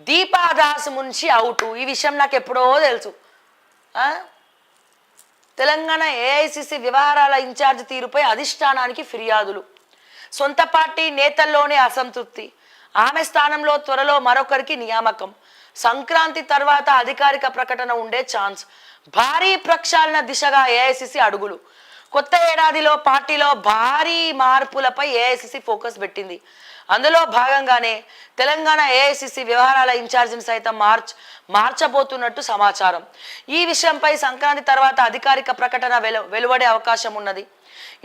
Deepa Das Munshi out. ఈ విషయం నాకు ఎప్పుడో తెలుసు. ఆ? తెలంగాణ ఏఐసిసి వ్యవహారాల ఇన్ఛార్జ్ తీరుపై అధిష్టానానికి ఫిర్యాదులు. సొంత పార్టీ నేతల్లోనే అసంతృప్తి. ఆమె స్థానంలో త్వరలో మరొకరికి నియామకం. సంక్రాంతి తర్వాత అధికారిక ప్రకటన ఉండే ఛాన్స్. భారీ ప్రక్షాళన దిశగా ఏఐసిసి అడుగులు. కొత్త ఏడాదిలో పార్టీలో భారీ మార్పులపై ఏఐసిసి ఫోకస్ పెట్టింది. అందులో భాగంగానే తెలంగాణ ఏఐసిసి వ్యవహారాల ఇన్ఛార్జిని సైతం మార్చ్ మార్చబోతున్నట్టు సమాచారం. ఈ విషయంపై సంక్రాంతి తర్వాత అధికారిక ప్రకటన వెలు వెలువడే అవకాశం ఉన్నది.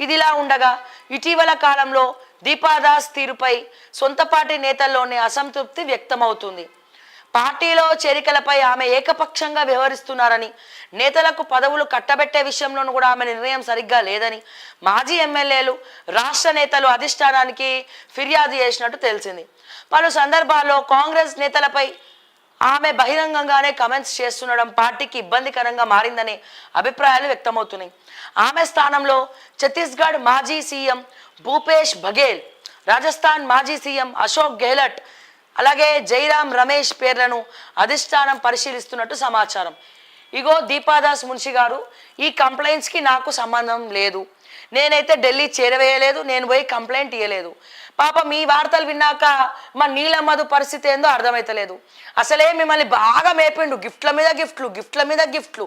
ఇదిలా ఉండగా ఇటీవల కాలంలో దీపాదాస్ తీరుపై సొంత పార్టీ నేతల్లోనే అసంతృప్తి వ్యక్తమవుతుంది. పార్టీలో చేరికలపై ఆమె ఏకపక్షంగా వ్యవహరిస్తున్నారని నేతలకు పదవులు కట్టబెట్టే విషయంలోనూ కూడా ఆమె నిర్ణయం సరిగ్గా లేదని మాజీ ఎమ్మెల్యేలు రాష్ట్ర నేతలు అధిష్టానానికి ఫిర్యాదు చేసినట్టు తెలిసింది. పలు సందర్భాల్లో కాంగ్రెస్ నేతలపై ఆమె బహిరంగంగానే కమెంట్స్ చేస్తుండడం పార్టీకి ఇబ్బందికరంగా మారిందనే అభిప్రాయాలు వ్యక్తమవుతున్నాయి. ఆమె స్థానంలో ఛత్తీస్గఢ్ మాజీ సీఎం భూపేష్ బఘేల్ రాజస్థాన్ మాజీ సీఎం అశోక్ గెహ్లట్ అలాగే జైరాం రమేష్ పేర్లను అధిష్టానం పరిశీలిస్తున్నట్టు సమాచారం. ఇగో దీపాదాస్ మున్షి గారు ఈ కంప్లైంట్స్కి నాకు సంబంధం లేదు. నేనైతే ఢిల్లీ చేరవేయలేదు నేను పోయి కంప్లైంట్ ఇవ్వలేదు పాప మీ వార్తలు విన్నాక మా నీలమ్మదు పరిస్థితి ఏందో అర్థమవుతలేదు అసలే మిమ్మల్ని బాగా మేపిండు గిఫ్ట్ల మీద గిఫ్ట్లు గిఫ్ట్ల మీద గిఫ్ట్లు.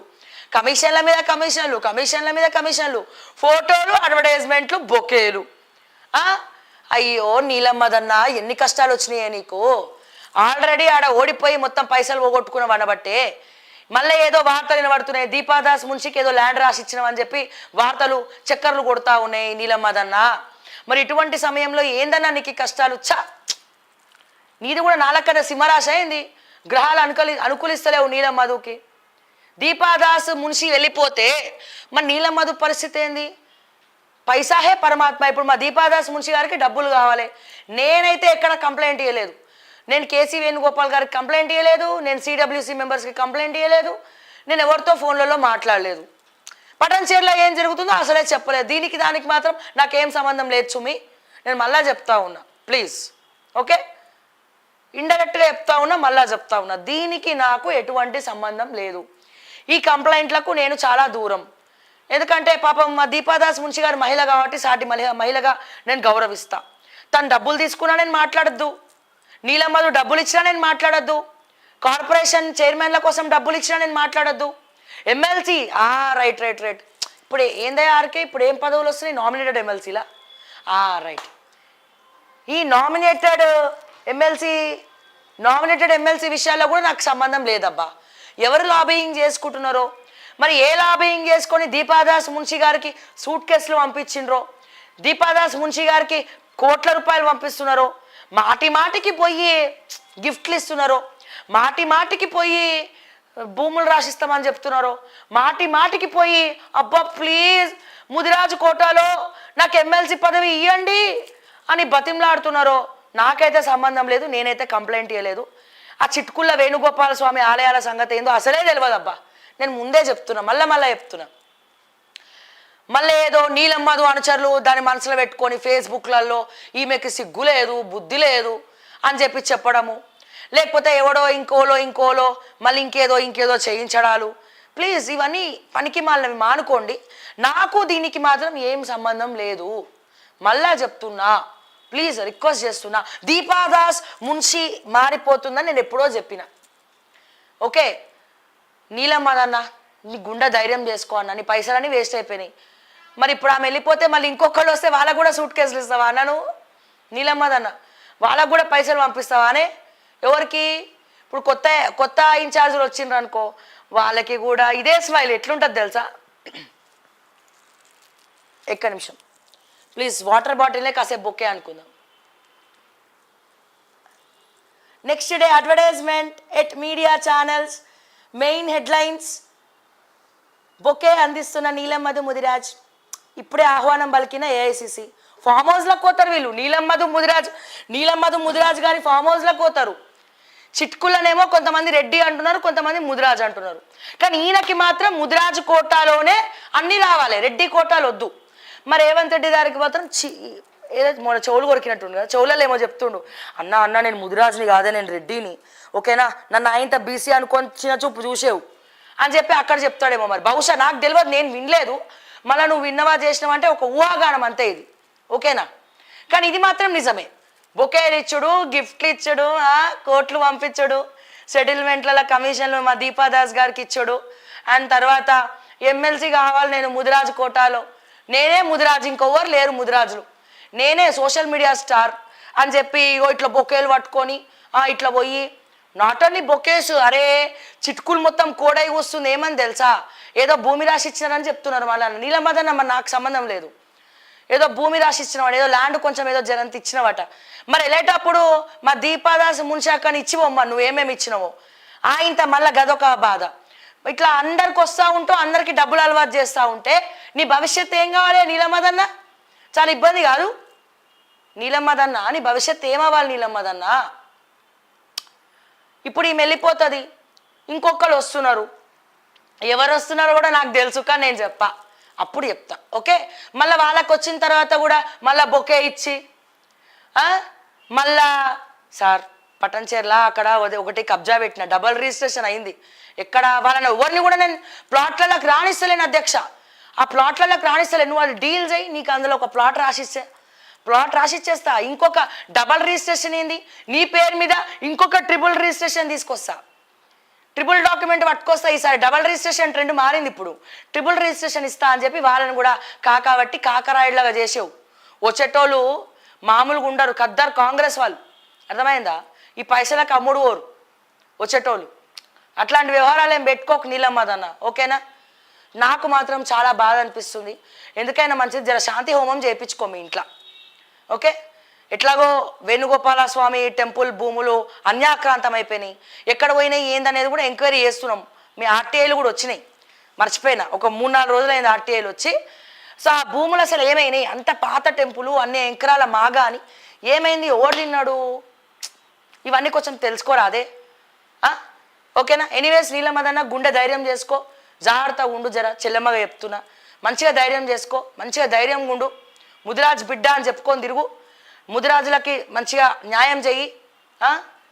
కమిషన్ల మీద కమిషన్లు కమిషన్ల మీద కమిషన్లు ఫోటోలు అడ్వర్టైజ్మెంట్లు బొకేలు. అయ్యో నీలమ్మదన్నా ఎన్ని కష్టాలు వచ్చినాయే నీకు? ఆల్రెడీ ఆడ ఓడిపోయి మొత్తం పైసలు పోగొట్టుకున్న వనబట్టే మళ్ళీ ఏదో వార్తలు వినబడుతున్నాయి. దీపాదాస్ మున్షికి ఏదో ల్యాండ్ రాసి ఇచ్చినామని చెప్పి వార్తలు చక్కర్లు కొడతా ఉన్నాయి నీలమ్మదన్న. మరి ఇటువంటి సమయంలో ఏందన్నా నీకు కష్టాలు? చ నీది కూడా నాలక్కన సింహరాశి అయింది. గ్రహాలు అనుకూలి అనుకూలిస్తలేవు నీలమ్మధుకి దీపాదాస్ మున్షి వెళ్ళిపోతే మరి నీలమ్మధు పరిస్థితి ఏంది? పైసాహే పరమాత్మ. ఇప్పుడు మా దీపాదాస్ మున్షి గారికి డబ్బులు కావాలి. నేనైతే ఎక్కడ కంప్లైంట్ ఇవ్వలేదు నేను కేసీ వేణుగోపాల్ గారికి కంప్లైంట్ ఇవ్వలేదు నేను సిడబ్ల్యూసి మెంబర్స్కి కంప్లైంట్ ఇవ్వలేదు నేను ఎవరితో ఫోన్లలో మాట్లాడలేదు. పటన్ చీరలో ఏం జరుగుతుందో అసలే చెప్పలేదు. దీనికి దానికి మాత్రం నాకేం సంబంధం లేదు సుమి. నేను మళ్ళా చెప్తా ఉన్నా. ప్లీజ్. ఓకే? ఇండైరెక్ట్గా చెప్తా ఉన్నా మళ్ళా చెప్తా ఉన్నా. దీనికి నాకు ఎటువంటి సంబంధం లేదు. ఈ కంప్లైంట్లకు నేను చాలా దూరం. ఎందుకంటే పాపం మా దీపాదాస్ మున్షి గారు మహిళ కాబట్టి సాటి మహిళ మహిళగా నేను గౌరవిస్తా. తను డబ్బులు తీసుకున్నా నేను మాట్లాడద్దు. నీలమ్మలు డబ్బులు ఇచ్చినా నేను మాట్లాడద్దు. కార్పొరేషన్ చైర్మన్ల కోసం డబ్బులు ఇచ్చినా నేను మాట్లాడద్దు. ఎమ్మెల్సీ ఆ రైట్ రైట్ రైట్ ఇప్పుడు ఏందయ్యా ఆర్కే? ఇప్పుడు ఏం పదవులు వస్తున్నాయి? నామినేటెడ్ ఎమ్మెల్సీలా ఆ రైట్ ఈ నామినేటెడ్ ఎమ్మెల్సీ నామినేటెడ్ ఎమ్మెల్సీ విషయాల్లో కూడా నాకు సంబంధం లేదబ్బా. ఎవరు లాబియింగ్ చేసుకుంటున్నారో? మరి ఏ లాబియింగ్ చేసుకొని దీపాదాస్ మున్షి గారికి సూట్ కేసులు పంపించిండ్రో? దీపాదాస్ మున్షి గారికి కోట్ల రూపాయలు పంపిస్తున్నారో? మాటి మాటికి పోయి గిఫ్ట్లు ఇస్తున్నారో? మాటి మాటికి పోయి భూములు రాసిస్తామని చెప్తున్నారు? మాటి మాటికి పోయి అబ్బా ప్లీజ్ ముదిరాజు కోటాలో నాకు ఎమ్మెల్సీ పదవి ఇవ్వండి అని బతిమలాడుతున్నారో? నాకైతే సంబంధం లేదు నేనైతే కంప్లైంట్ ఇవ్వలేదు ఆ చిట్కుళ్ళ వేణుగోపాల స్వామి ఆలయాల సంగతి ఏందో అసలే తెలియదబ్బా నేను ముందే చెప్తున్నా మళ్ళా మళ్ళా చెప్తున్నా. మళ్ళీ ఏదో నీలమ్మదు అనుచరులు దాన్ని మనసులో పెట్టుకొని ఫేస్బుక్లలో ఈమెకి సిగ్గు లేదు బుద్ధి లేదు అని చెప్పి చెప్పడము. లేకపోతే ఎవడో ఇంకోలో ఇంకోలో మళ్ళీ ఇంకేదో ఇంకేదో చేయించడాలు. ప్లీజ్ ఇవన్నీ పనికి మాలినవి మానుకోండి. నాకు దీనికి మాత్రం ఏం సంబంధం లేదు. మళ్ళా చెప్తున్నా ప్లీజ్ రిక్వెస్ట్ చేస్తున్నా. దీపాదాస్ మున్షి మారిపోతుందని నేను ఎప్పుడో చెప్పిన. ఓకే? నీలమ్మదన్న నీ గుండె ధైర్యం చేసుకో అన్న నీ పైసలన్నీ వేస్ట్ అయిపోయినాయి. మరి ఇప్పుడు ఆమె వెళ్ళిపోతే మళ్ళీ ఇంకొకళ్ళు వస్తే వాళ్ళకు కూడా సూట్ కేసులు ఇస్తావా అన్న నువ్వు? నీలమ్మదన్న వాళ్ళకు కూడా పైసలు పంపిస్తావా అనే? ఎవరికి? ఇప్పుడు కొత్త కొత్త ఇన్ఛార్జీలు వచ్చిండ్రు అనుకో వాళ్ళకి కూడా ఇదే స్మైల్ ఎట్లుంటుంది తెలుసా? ఎక్క నిమిషం. ప్లీజ్ వాటర్ బాటిల్నే కాసేపు బొక్కే అనుకుందాం. Next day advertisement at media channels main headlines bouquet అందిస్తున్న నీలమ్మధు ముదిరాజ్ ఇప్పుడే ఆహ్వానం పలికిన ఏఐసిసి ఫామ్ హౌస్లకు పోతారు వీళ్ళు. నీలమ్మధు ముదిరాజ్ నీలమ్మధు ముదిరాజ్ గారి ఫామ్ హౌస్లకు పోతారు. చిట్కులనేమో కొంతమంది రెడ్డి అంటున్నారు కొంతమంది ముదిరాజ్ అంటున్నారు. కానీ ఈయనకి మాత్రం ముదిరాజ్ కోటాలోనే అన్నీ రావాలి. రెడ్డి కోటాలు వద్దు. మరి రేవంత్ రెడ్డి గారికి మాత్రం చి ఏదో మన చెవులు కొరికినట్టుండు కదా చెవులలో ఏమో చెప్తుండు. అన్న అన్న నేను ముదిరాజుని కాదే నేను రెడ్డిని. ఓకేనా? నన్ను ఆయనత బీసీ అనుకొని చిన్న చూపు చూసేవు. అని చెప్పి అక్కడ చెప్తాడేమో మరి. బహుశా నాకు తెలియదు నేను వినలేదు. మళ్ళీ నువ్వు విన్నవా చేసినావంటే ఒక ఊహాగానం అంతే ఇది. ఓకేనా? కానీ ఇది మాత్రం నిజమే. బొకేలు ఇచ్చుడు గిఫ్ట్లు ఇచ్చుడు కోట్లు పంపించుడు సెటిల్మెంట్లలో కమిషన్లు మా దీపాదాస్ గారికి ఇచ్చుడు అండ్ తర్వాత ఎమ్మెల్సీ కావాలి నేను ముదిరాజు కోటాలో. నేనే ముదిరాజు ఇంకొవ్వరు లేరు ముదిరాజులు. నేనే సోషల్ మీడియా స్టార్ అని చెప్పి ఇగో ఇట్లా బొకేలు పట్టుకొని ఆ, ఇట్లా పోయి నాట్ ఓన్లీ బొకేస్ అరే చిట్కులు మొత్తం కోడై వస్తుంది ఏమని తెలుసా? ఏదో భూమి రాసి ఇచ్చినారని చెప్తున్నారు మళ్ళీ నీలమదన్న మరి నాకు సంబంధం లేదు. ఏదో భూమి రాసి ఇచ్చినవాడు ఏదో ల్యాండ్ కొంచెం ఏదో జనంత ఇచ్చినవాట. మరి వెళ్ళేటప్పుడు మా దీపాదాస్ మున్షాకని ఇచ్చివమ్మా నువ్వేమేమి ఇచ్చినావో? ఆయంత మళ్ళీ గదొక బాధ. ఇట్లా అందరికి వస్తూ ఉంటూ అందరికి డబ్బులు అలవాటు చేస్తూ ఉంటే నీ భవిష్యత్తు ఏం కావాలి నీలమదన్న? చాలా ఇబ్బంది కాదు. నీలమ్మదన్న నీ భవిష్యత్తు ఏమవ్వాలి నీలమ్మదన్న? ఇప్పుడు ఈమె వెళ్ళిపోతుంది. ఇంకొకరు వస్తున్నారు. ఎవరు వస్తున్నారో కూడా నాకు తెలుసు కానీ నేను చెప్పా. అప్పుడు చెప్తా ఓకే? మళ్ళీ వాళ్ళకి వచ్చిన తర్వాత కూడా మళ్ళీ బొకే ఇచ్చి మళ్ళా సార్ పటంచేర్లా అక్కడ ఒకటి- కబ్జా పెట్టిన డబల్ రిజిస్ట్రేషన్ అయింది. ఎక్కడ వాళ్ళని ఎవరిని కూడా నేను ప్లాట్లలోకి రాణిస్తలేను అధ్యక్ష. ఆ ప్లాట్లలోకి రాణిస్తలేను. నువ్వు వాళ్ళు డీల్ చేయి నీకు అందులో ఒక ప్లాట్ రాసిస్తే. ప్లాట్ రాసిచ్చేస్తా. ఇంకొక డబల్ రిజిస్ట్రేషన్ ఏంది? నీ పేరు మీద ఇంకొక ట్రిపుల్ రిజిస్ట్రేషన్ తీసుకొస్తా. ట్రిపుల్ డాక్యుమెంట్ పట్టుకొస్తా ఈసారి. డబల్ రిజిస్ట్రేషన్ ట్రెండ్ మారింది ఇప్పుడు. ట్రిపుల్ రిజిస్ట్రేషన్ ఇస్తా అని చెప్పి వాళ్ళని కూడా కాకాబట్టి కాకరాయిడ్లాగా చేసావు. వచ్చేటోళ్ళు మామూలుగా ఉండరు. కద్దరు కాంగ్రెస్ వాళ్ళు. అర్థమైందా? ఈ పైసలకు అమ్ముడు ఓరు. వచ్చేటోళ్ళు. అట్లాంటి వ్యవహారాలు ఏం పెట్టుకోకు నీలమ్మదన్న ఓకేనా? నాకు మాత్రం చాలా బాధ అనిపిస్తుంది. ఎందుకైనా మంచిది జర శాంతి హోమం చేయించుకో మీ ఇంట్లో. ఓకే? ఎట్లాగో వేణుగోపాల స్వామి టెంపుల్ భూములు అన్యాక్రాంతం అయిపోయినాయి ఎక్కడ పోయినాయి ఏందనేది కూడా ఎంక్వైరీ చేస్తున్నాం. మీ ఆర్టీఐలు కూడా వచ్చినాయి. మర్చిపోయినా. ఒక మూడు నాలుగు రోజులైంది ఆర్టీఐలు వచ్చి. సో ఆ భూములు అసలు ఏమైనాయి? అంత పాత టెంపుల్ అన్ని ఎంకరాల మాగా అని. ఏమైంది? ఓడి ఇవన్నీ కొంచెం తెలుసుకోరా అదే ఓకేనా? ఎనీవేస్ నీలమదన్న గుండె ధైర్యం చేసుకో. జాగ్రత్తగా ఉండు జర. చెల్లెమ్మగా చెప్తున్నా. మంచిగా ధైర్యం చేసుకో. మంచిగా ధైర్యం ఉండు. ముదిరాజ్ బిడ్డ అని చెప్పుకొని తిరుగు. ముదిరాజులకి మంచిగా న్యాయం చెయ్యి.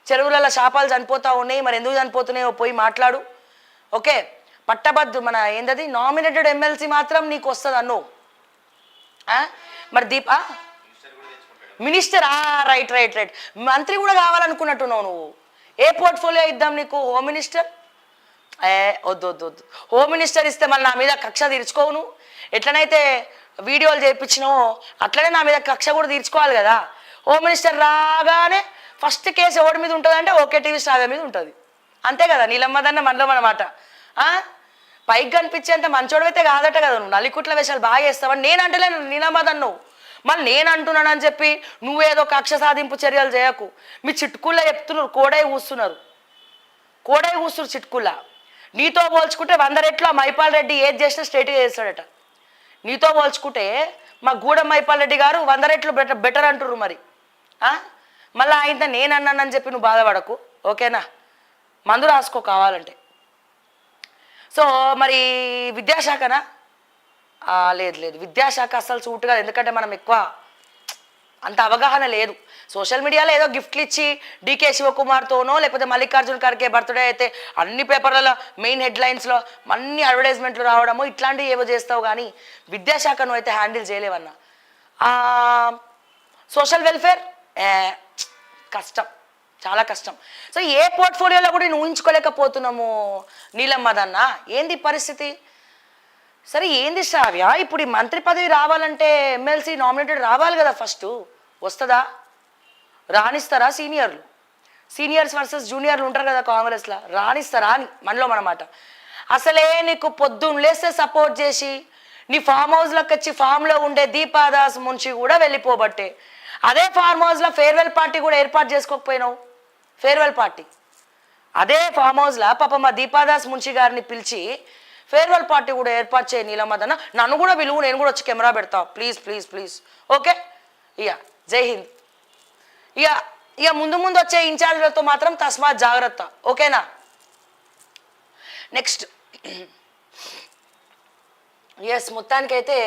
చెరువులలో శాపాలు చనిపోతూ ఉన్నాయి. మరి ఎందుకు చనిపోతున్నాయో పోయి మాట్లాడు. ఓకే? పట్టభద్రు మన ఏందది? నామినేటెడ్ ఎమ్మెల్సీ మాత్రం నీకు వస్తుంది అన్ను. మరి దీప మినిస్టర్ ఆ రైట్ రైట్ రైట్ మంత్రి కూడా కావాలనుకున్నట్టున్నావు నువ్వు. ఏ పోర్ట్ఫోలియో ఇద్దాం నీకు హోమ్ మినిస్టర్ ఏ వద్దు వద్దు వద్దు. హోమ్ మినిస్టర్ ఇస్తే మళ్ళీ నా మీద కక్ష తీర్చుకోవు నువ్వు ఎట్లనైతే వీడియోలు చేయించినావో అట్లనే నా మీద కక్ష కూడా తీర్చుకోవాలి కదా. హోమ్ మినిస్టర్ రాగానే ఫస్ట్ కేసు ఎవరి మీద ఉంటుంది అంటే ఓకే టీవీ స్టార్ మీద ఉంటుంది. అంతే కదా నీలమ్మదన్న మనలో అనమాట పైకి కనిపించేంత మంచోడవైతే కాదట కదా నువ్వు. నలికుట్ల వేషాలు బాగా చేస్తావని నేను అంటలేను నీలమ్మదన్ను. మళ్ళీ నేను అంటున్నానని చెప్పి నువ్వేదో కక్ష సాధింపు చర్యలు చేయకు. మీ చిట్టుకుల్లో చెప్తున్నారు కోడై కూస్తున్నారు కోడై కూస్తున్నారు చిట్టుకుల్లా నీతో పోల్చుకుంటే వంద రెట్లు ఆ మైపాల్ రెడ్డి ఏది చేసినా స్ట్రైట్గా చేస్తాడట. నీతో పోల్చుకుంటే మా గూడెం మైపాల్ రెడ్డి గారు వంద రెట్లు బెటర్ బెటర్ అంటుర్రు మరి. మళ్ళీ ఆయన నేను అన్నానని చెప్పి నువ్వు బాధపడకు ఓకేనా? మందు రాసుకో కావాలంటే. సో మరి విద్యాశాఖనా? లేదు లేదు. విద్యాశాఖ అసలు సూట్ కాదు. ఎందుకంటే మనం ఎక్కువ అంత అవగాహన లేదు. సోషల్ మీడియాలో ఏదో గిఫ్ట్లు ఇచ్చి డీకే శివకుమార్తోనో లేకపోతే మల్లికార్జున్ ఖర్గే బర్త్డే అయితే అన్ని పేపర్లలో మెయిన్ హెడ్లైన్స్లో అన్ని అడ్వర్టైజ్మెంట్లు రావడము ఇట్లాంటివి ఏవో చేస్తావు కానీ విద్యాశాఖను అయితే హ్యాండిల్ చేయలేవన్నా. Social welfare? కష్టం. చాలా కష్టం. సో ఏ పోర్ట్ఫోలియోలో కూడా నేను ఊహించుకోలేకపోతున్నాము నీలమ్మదన్న ఏంది పరిస్థితి? సరే ఏంది శ్రావ్య? ఇప్పుడు ఈ మంత్రి పదవి రావాలంటే ఎమ్మెల్సీ నామినేటెడ్ రావాలి కదా ఫస్ట్. వస్తుందా? రాణిస్తారా సీనియర్లు? సీనియర్స్ వర్సెస్ జూనియర్లు ఉంటారు కదా కాంగ్రెస్లో. రాణిస్తారా అని మనలో మనమాట అసలే నీకు పొద్దున్న లేస్తే సపోర్ట్ చేసి నీ ఫామ్ హౌస్లోకి వచ్చి ఫామ్లో ఉండే దీపాదాస్ మున్షి కూడా వెళ్ళిపోబట్టే. అదే ఫార్మ్ హౌస్లో ఫేర్వెల్ పార్టీ కూడా ఏర్పాటు చేసుకోకపోయినావు. Farewell party. అదే ఫామ్ హౌస్లో పాప మా దీపాదాస్ మున్షి గారిని పిలిచి ఫేర్వెల్ పార్టీ కూడా ఏర్పాటు చేయి నీలమదన్న నన్ను కూడా విలువ నేను కూడా వచ్చి కెమెరా పెడతా. Please please please. ఓకే? ఇక జై హింద్. ఇక ఇక ముందు ముందు వచ్చే ఇన్ఛార్జ్లతో మాత్రం తస్మాత్ జాగ్రత్త. ఓకేనా? నెక్స్ట్. ఎస్ మొత్తానికైతే